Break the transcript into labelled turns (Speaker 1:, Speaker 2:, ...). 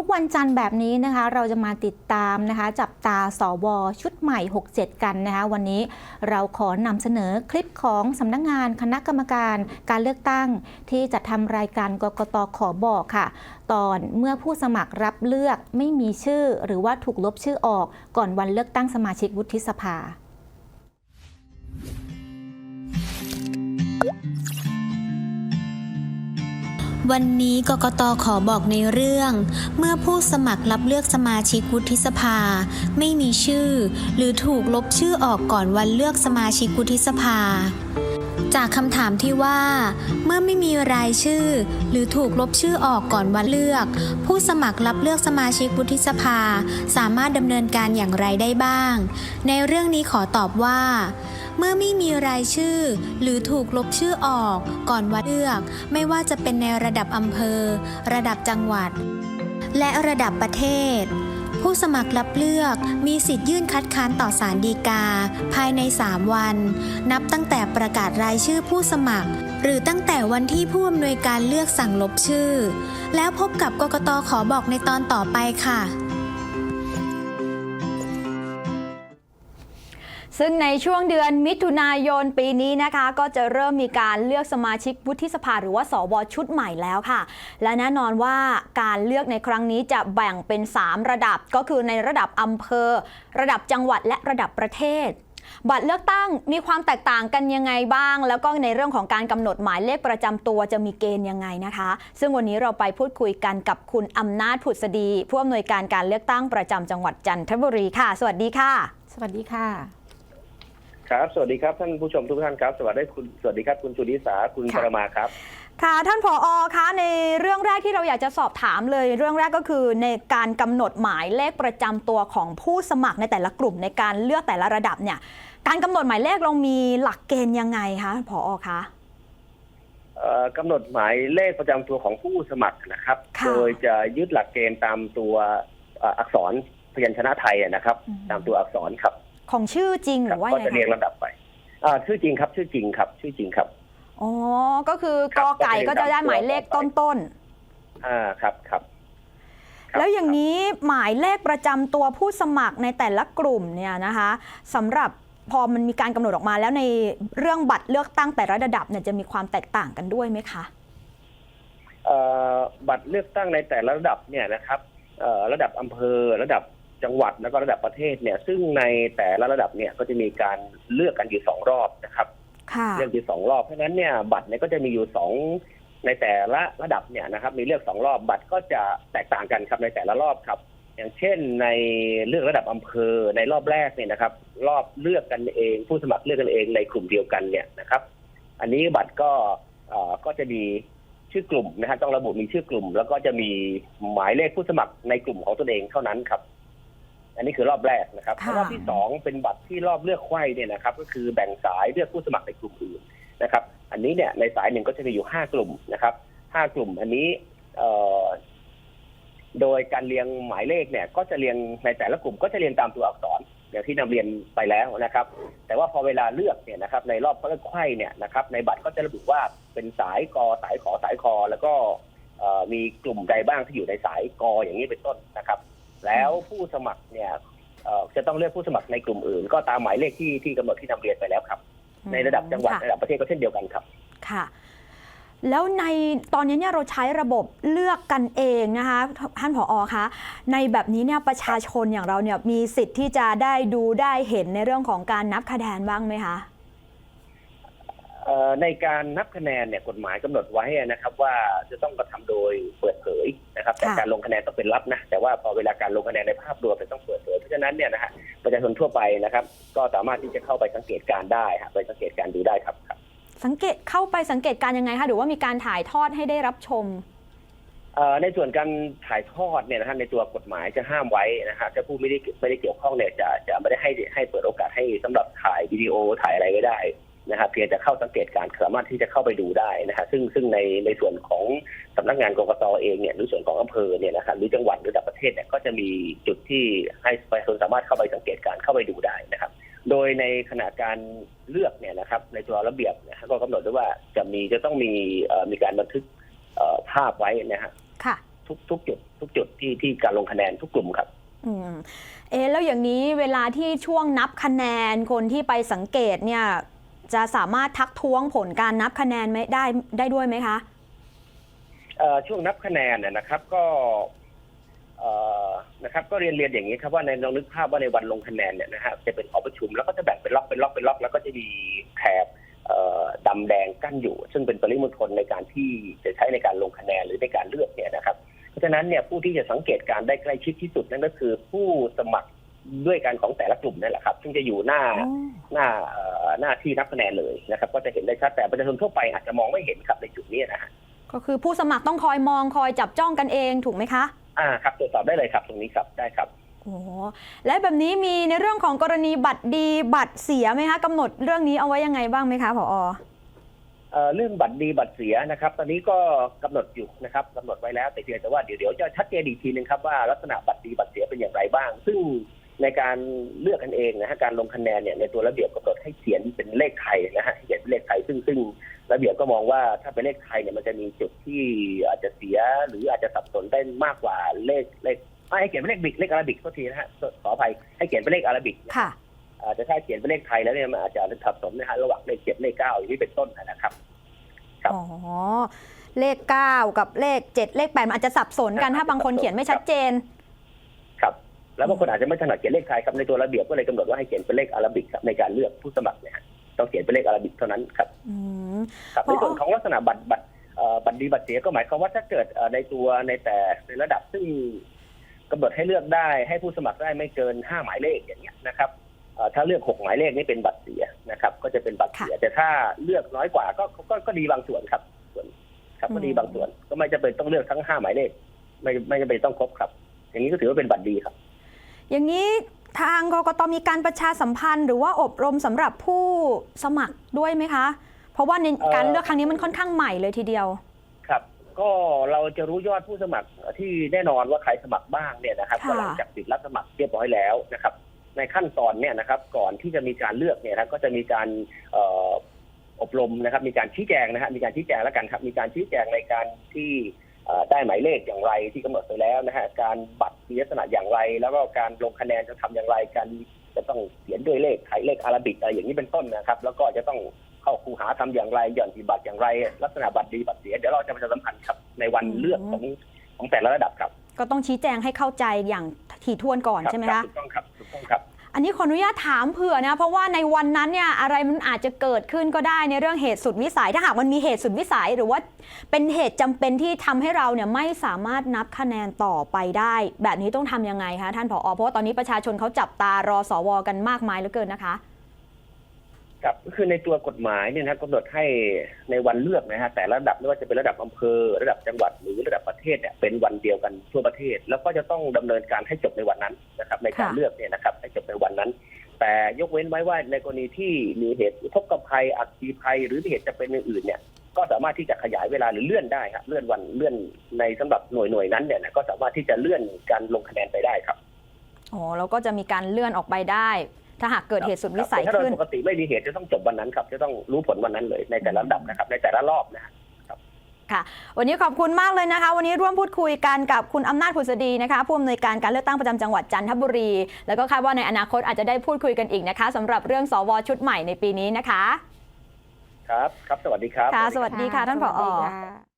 Speaker 1: ทุกวันจันทร์แบบนี้นะคะ เราจะมาติดตามนะคะ จับตาสวชุดใหม่ 67 กันนะคะ วันนี้เราขอนำเสนอคลิปของสำนักงานคณะกรรมการการเลือกตั้ง ที่จะทำรายการกกตขอบอกค่ะ ตอนเมื่อผู้สมัครรับเลือกไม่มีชื่อ หรือว่าถูกลบชื่อออกก่อนวันเลือกตั้งสมาชิกวุฒิสภา
Speaker 2: วันนี้กกตขอบอกในเรื่อง เมื่อผู้สมัครรับเลือกสมาชิกวุฒิสภา ไม่มีชื่อ หรือถูกลบชื่อออกก่อนวันเลือกสมาชิกวุฒิสภา จากคำถามที่ว่า เมื่อไม่มีรายชื่อ หรือถูกลบชื่อออกก่อนวันเลือก ผู้สมัครรับเลือกสมาชิกวุฒิสภา สามารถดำเนินการอย่างไรได้บ้าง ในเรื่องนี้ขอตอบว่า เมื่อไม่มีรายชื่อ หรือถูกลบชื่อออกก่อนวันเลือก ไม่ว่าจะเป็นในระดับอำเภอ ระดับจังหวัด และระดับประเทศ ผู้สมัครรับเลือกมีสิทธิ์ยื่นคัดค้านต่อศาลฎีกา ภายใน 3 วัน นับตั้งแต่ประกาศรายชื่อผู้สมัคร หรือตั้งแต่วันที่ผู้อำนวยการเลือกสั่งลบชื่อ แล้วพบกับกกตขอบอกในตอนต่อไปค่ะ
Speaker 3: ซึ่งในช่วงเดือนมิถุนายนปีนี้นะคะ ก็จะเริ่มมีการเลือกสมาชิกวุฒิสภาหรือว่าสวชุดใหม่แล้วค่ะ และแน่นอนว่าการเลือกในครั้งนี้จะแบ่งเป็น 3 ระดับก็คือในระดับอำเภอ ระดับจังหวัดและระดับประเทศ บัตรเลือกตั้งมีความแตกต่างกันยังไงบ้าง แล้วก็ในเรื่องของการกำหนดหมายเลขประจำตัวจะมีเกณฑ์ยังไงนะคะ ซึ่งวันนี้เราไปพูดคุยกันกับคุณอำนาจผุดสดีผู้อำนวยการการเลือกตั้งประจำจังหวัดจันทบุรีค่ะ สวัสดีค่ะ
Speaker 1: สวัสดีค่ะ
Speaker 4: ครับ สวัสดีครับท่านผู้ชมทุกท่านครับ สวัสดีคุณสวัสดีครับคุณสุริสาคุณ
Speaker 3: ค่ะ
Speaker 4: ปรมาครับ
Speaker 3: ค่ะท่านผออคะในเรื่องแรกที่เราอยากจะสอบถามเลย เรื่องแรกก็คือในการกำหนดหมายเลขประจำตัวของผู้สมัครในแต่ละกลุ่มในการเลือกแต่ละระดับเนี่ย การกำหนดหมายเลขเรามีหลักเกณฑ์ยังไงคะผออคะ
Speaker 4: เอ่อกำหนดหมายเลขประจำตัวของผู้สมัครนะครับ
Speaker 3: ค่ะ
Speaker 4: โดยจะยึดหลักเกณฑ์ตามตัวเอ่ออักษรพยัญชนะไทยอะนะครับ ตามตัวอักษรครับ
Speaker 3: ของชื่อจริงห
Speaker 4: ครั
Speaker 3: รือว่า
Speaker 4: ก็
Speaker 3: ยัง
Speaker 4: จะ
Speaker 3: ไง
Speaker 4: เรียง
Speaker 3: คะ
Speaker 4: ลำดับไปอ่าชื่อจริงครับ ชื่อจริงครับ ชื่อจริงครับ
Speaker 3: อ๋อก็คือก
Speaker 4: ครับ
Speaker 3: อไก่ก็จะได้หมายเลขต้น
Speaker 4: อ่าครับครับครับ
Speaker 3: ๆแล้วอย่างนี้หมายเลขประจำตัวผู้สมัครในแต่ละกลุ่มเนี่ยนะคะสำหรับพอมันมีการกำหนดออกมาแล้วในเรื่องบัตรเลือกตั้งแต่ละระดับเนี่ยจะมีความแตกต่างกันด้วยไหมคะ
Speaker 4: เอ่อบัตรเลือกตั้งในแต่ละระดับเนี่ยนะครับเอ่อระดับอำเภอระดับ จังหวัดแล้วก็ระดับประเทศเนี่ย ซึ่งในแต่ละระดับเนี่ยก็จะมีการเลือกกันอยู่สองรอบนะครับ
Speaker 3: ค่ะ
Speaker 4: เลือกอยู่สองรอบเพราะฉะนั้นเนี่ยบัตรเนี่ยก็จะมีอยู่สองในแต่ละระดับเนี่ยนะครับ มีเลือกสองรอบบัตรก็จะแตกต่างกันครับในแต่ละรอบครับ อย่างเช่นในเลือกระดับอำเภอในรอบแรกเนี่ยนะครับ รอบเลือกกันเอง ผู้สมัครเลือกกันเองในกลุ่มเดียวกันเนี่ยนะครับ อันนี้บัตรก็เอ่อก็จะมีชื่อกลุ่มนะฮะต้องระบุมีชื่อกลุ่ม แล้วก็จะมีหมายเลขผู้สมัครในกลุ่มของตัวเองเท่านั้นครับ อันนี้คือรอบแรกนะครับ
Speaker 3: ค่ะ
Speaker 4: รอบที่สองเป็นบัตรที่รอบเลือกไขว้เนี่ยนะครับ ก็คือแบ่งสายเลือกผู้สมัครในกลุ่มอื่นนะครับ อันนี้เนี่ยในสายหนึ่งก็จะมีอยู่ห้ากลุ่มนะครับห้ากลุ่มอันนี้เอ่อโดยการเรียงหมายเลขเนี่ย ก็จะเรียงในแต่ละกลุ่มก็จะเรียงตามตัวอักษรอย่างที่นำเรียนไปแล้วนะครับ แต่ว่าพอเวลาเลือกเนี่ยนะครับ ในรอบเลือกไขว้เนี่ยนะครับ ในบัตรก็จะระบุว่าเป็นสายกอสายขอสายคอ แล้วก็เอ่อมีกลุ่มใดบ้างที่อยู่ในสายกออย่างนี้เป็นต้นนะครับ แล้วผู้สมัครเนี่ยเอ่อจะต้องเลือกผู้สมัครในกลุ่มอื่น ก็ตามหมายเลขที่ที่กำหนดที่นำเรียนไปแล้วครับ ในระดับจังหวัด
Speaker 3: ค่ะ
Speaker 4: ระดับประเทศก็เช่นเดียวกันครับ
Speaker 3: ค่ะแล้วในตอนนี้เนี่ยเราใช้ระบบเลือกกันเองนะคะท่านผออคะในแบบนี้เนี่ยประชาชนอย่างเราเนี่ยมีสิทธิ์ที่จะได้ดูได้เห็นในเรื่องของการนับคะแนนบ้างไหมคะ
Speaker 4: เอ่อ ในการนับคะแนนเนี่ยกฎหมายกำหนดไว้นะครับ ว่าจะต้องกระทำโดยเปิดเผยนะครับ แต่
Speaker 3: ค่ะ
Speaker 4: การลงคะแนนต้องเป็นลับนะแต่ว่าพอเวลาการลงคะแนนในภาพรวมเป็นต้องเปิดเผยเพราะฉะนั้นเนี่ยนะฮะประชาชนทั่วไปนะครับ ก็สามารถที่จะเข้าไปสังเกตการณ์ได้ฮะไปสังเกตการณ์ดูได้ครับครับ
Speaker 3: สังเกตเข้าไปสังเกตการณ์ยังไงคะหรือว่ามีการถ่ายทอดให้ได้รับชม
Speaker 4: เอ่อในส่วนการถ่ายทอดเนี่ยนะฮะในตัวกฎหมายจะห้ามไว้นะฮะถ้าผู้ไม่ได้ไม่ได้เกี่ยวข้องเนี่ยจะจะไม่ได้ให้ให้เปิดโอกาสให้สำหรับถ่ายวิดีโอถ่ายอะไรไว้ได้ นะครับเพียงแต่เข้าสังเกตการณ์สามารถที่จะเข้าไปดูได้นะฮะซึ่งซึ่งในในส่วนของสำนักงานกกตเองเนี่ยหรือส่วนของอำเภอเนี่ยนะครับหรือจังหวัดหรือระดับประเทศเนี่ยก็จะมีจุดที่ให้ประชาชนสามารถเข้าไปสังเกตการณ์เข้าไปดูได้นะครับ โดยในขณะการเลือกเนี่ยนะครับ ในตัวระเบียบเนยก็กำหนดด้วยว่าจะมีจะต้องมีเอ่อมีการบันทึกเอ่อภาพไว้นะฮะ
Speaker 3: ค่ะ
Speaker 4: ทุกทุกจุดทุกจุดที่ที่การลงคะแนนทุกกลุ่มครับ
Speaker 3: อืมเอะแล้วอย่างนี้เวลาที่ช่วงนับคะแนนคนที่ไปสังเกตเนี่ย จะสามารถทักท้วงผลการนับคะแนนไหมได้ได้ด้วยไหมคะ
Speaker 4: เอ่อช่วงนับคะแนนเนี่ยนะครับก็เอ่อนะครับก็เรียนเรียนอย่างนี้ครับว่าในลองนึกภาพว่าในวันลงคะแนนเนี่ยนะฮะจะเป็นหอประชุมแล้วก็จะแบ่งเป็นล็อกเป็นล็อกเป็นล็อกแล้วก็จะมีแถบเอ่อดำแดงกั้นอยู่ ซึ่งเป็นปริมณฑลในการที่จะใช้ในการลงคะแนนหรือในการเลือกเนี่ยนะครับเพราะฉะนั้นเนี่ยผู้ที่จะสังเกตการได้ใกล้ชิดที่สุดนั่นก็คือผู้สมัครด้วยกันของแต่ละกลุ่มนั่นแหละครับ ซึ่งจะอยู่หน้าหน้าเอ่อ หน้าที่นับคะแนนเลยนะครับ ก็จะเห็นได้ชัดแต่ประชาชนทั่วไปอาจจะมองไม่เห็นครับในจุดนี้นะฮะ
Speaker 3: ก็คือผู้สมัครต้องคอยมองคอยจับจ้องกันเองถูกไหมคะ
Speaker 4: อ่าครับตรวจสอบได้เลยครับตรงนี้ครับได้ครับ
Speaker 3: โอ้และแบบนี้มีในเรื่องของกรณีบัตรดีบัตรเสียไหมคะกำหนดเรื่องนี้เอาไว้ยังไงบ้างไหมคะผอ
Speaker 4: เอ่อเรื่องบัตรดีบัตรเสียนะครับ ตอนนี้ก็กำหนดอยู่นะครับกำหนดไว้แล้วแต่เพียงแต่ว่าเดี๋ยวเดี๋ยวจะชัดเจนอีกทีนึงครับว่าลักษณะบัตรดีบัตรเสียเป็นอย่างไรบ้าง ซึ่ง ในการเลือกกันเองนะฮะการลงคะแนนเนี่ยในตัวระเบียบกำหนดให้เขียนเป็นเลขไทยนะฮะเขียนเป็นเลขไทยซึ่งซึ่งระเบียบก็มองว่าถ้าเป็นเลขไทยเนี่ยมันจะมีจุดที่อาจจะเสียหรืออาจจะสับสนได้มากกว่าเลขเลขไม่ให้เขียนเป็นเลขบิกเลขอาราบิกก็ทีนะฮะขออภัยให้เขียนเป็นเลขอาราบิก
Speaker 3: ค่ะ
Speaker 4: อาจจะถ้าเขียนเป็นเลขไทยแล้วเนี่ยมันอาจจะสับสนนะฮะระหว่างเลขเจ็ดเลขเก้าอย่างนี้เป็นต้นนะครับครับ
Speaker 3: อ๋อเลข9กับเลข7เลข8มันอาจจะสับสนกัน
Speaker 4: ครับ
Speaker 3: ถ้าบางคนเขียนไม่ชัดเจน
Speaker 4: ครับ แล้วบางคนอาจจะไม่ถนัดเขียนเลขไทยครับในตัวระเบียบก็เลยกำหนดว่าให้เขียนเป็นเลขอาราบิกครับในการเลือกผู้สมัครเนี่ยฮะต้องเขียนเป็นเลขอาราบิกเท่านั้นครับ
Speaker 3: อืม
Speaker 4: ครับ
Speaker 3: อ๋อ
Speaker 4: ในส่วนของลักษณะบัตรบัตรเอ่อบัตรดีบัตรเสียก็หมายความว่าถ้าเกิดเอ่อในตัวในแต่ในระดับซึ่งกำหนดให้เลือกได้ให้ผู้สมัครได้ไม่เกินห้าหมายเลขอย่างเงี้ยนะครับเอ่อถ้าเลือกหกหมายเลขนี่เป็นบัตรเสียนะครับ ก็จะเป็นบัตรเสีย แต่ถ้าเลือกน้อยกว่าก็ก็ก็ก็ดีบางส่วนครับส่วนครับก็ดีบางส่วนก็ไม่จำเป็นต้องเลือกทั้งห้าหมายเลข ไม่ไม่จำเป็นต้องครบครับ อย่างนี้ก็ถือว่าเป็นบัตรดีครับ
Speaker 3: อย่างนี้ทางกกตมีการประชาสัมพันธ์หรือว่าอบรมสำหรับผู้สมัครด้วยไหมคะ เพราะว่าใน
Speaker 4: เอ่อ
Speaker 3: การเลือกครั้งนี้มันค่อนข้างใหม่เลยทีเดียว
Speaker 4: ครับ ก็เราจะรู้ยอดผู้สมัครที่แน่นอนว่าใครสมัครบ้างเนี่ยนะครับ
Speaker 3: ค่ะ
Speaker 4: ก็หลังจากปิดรับสมัครเรียบร้อยแล้วนะครับ ในขั้นตอนเนี่ยนะครับ ก่อนที่จะมีการเลือกเนี่ยนะครับก็จะมีการเอ่ออบรมนะครับ มีการชี้แจงนะครับมีการชี้แจงแล้วกันครับ มีการชี้แจงในการที่เอ่อได้หมายเลขอย่างไรที่กำหนดไปแล้วนะฮะการบัตร มีลักษณะอย่างไร แล้วก็การลงคะแนนจะทำอย่างไรการจะต้องเขียนด้วยเลขไทยเลขอาราบิกอะไรอย่างนี้เป็นต้นนะครับ แล้วก็จะต้องเข้าคูหาทำอย่างไรหย่อนสีบัตรอย่างไร ลักษณะบัตรดีบัตรเสียเดี๋ยวเราจะประชาสัมพันธ์ครับในวันเลือกของของแต่ละระดับครับ
Speaker 3: ก็ต้องชี้แจงให้เข้าใจอย่างถี่ถ้วนก่อน
Speaker 4: ครับ
Speaker 3: ใช่ไหม
Speaker 4: ครั
Speaker 3: คะ
Speaker 4: บถูกต้องครับถูกต้องครับ
Speaker 3: อันนี้ขออนุญาตถามเผื่อนะ เพราะว่าในวันนั้นเนี่ยอะไรมันอาจจะเกิดขึ้นก็ได้ในเรื่องเหตุสุดวิสัย ถ้าหากมันมีเหตุสุดวิสัยหรือว่าเป็นเหตุจำเป็นที่ทำให้เราเนี่ยไม่สามารถนับคะแนนต่อไปได้ แบบนี้ต้องทำยังไงคะท่านผอเพราะว่าตอนนี้ประชาชนเขาจับตารอสวกันมากมายเหลือเกินนะคะ
Speaker 4: ครับก็คือในตัวกฎหมายเนี่ยนะกำหนดให้ในวันเลือกนะฮะแต่ละระดับไม่ว่าจะเป็นระดับอำเภอ ระดับจังหวัดหรือระดับประเทศเนี่ยเป็นวันเดียวกันทั่วประเทศ แล้วก็จะต้องดำเนินการให้จบในวันนั้นนะครับ ในการ
Speaker 3: ค่ะ
Speaker 4: เลือกเนี่ยนะครับให้ จบในวันนั้น แต่ยกเว้นไว้ว่าในกรณีที่มีเหตุอุทกภัยอัคคีภัย หรือมีเหตุจะเป็นอื่นๆเนี่ย ก็สามารถที่จะขยายเวลาหรือเลื่อนได้ครับเลื่อนวันเลื่อนในสำหรับหน่วยหน่วยนั้นเนี่ยนะก็สามารถที่จะเลื่อนการลงคะแนนไปได้ครับ
Speaker 3: อ๋อแล้วก็จะมีการเลื่อนออกไปได้ ถ้าหากเกิดเหตุสุดวิสัย
Speaker 4: ครับแต่ถ้าโด
Speaker 3: ขึ้
Speaker 4: ย
Speaker 3: น
Speaker 4: ปกติไม่มีเหตุจะต้องจบวันนั้นครับจะต้องรู้ผลวันนั้นเลยในแต่ละระดับนะครับ ในแต่ละรอบนะ ฮะ
Speaker 3: วันนี้ขอบคุณมากเลยนะคะ วันนี้ร่วมพูดคุยกันกับคุณอำนาจผุษดีนะคะผู้อำนวยการการเลือกตั้งประจำจังหวัดจันทบุรี แล้วก็คาดว่าในอนาคตอาจจะได้พูดคุยกันอีกนะคะสำหรับเรื่องสวชุดใหม่ในปีนี้นะคะ
Speaker 4: ครับ ครับ สวัสดีครับ
Speaker 3: ค่ะ สวัสดีค่ะท่านผอ
Speaker 1: สวัสดีค่ะ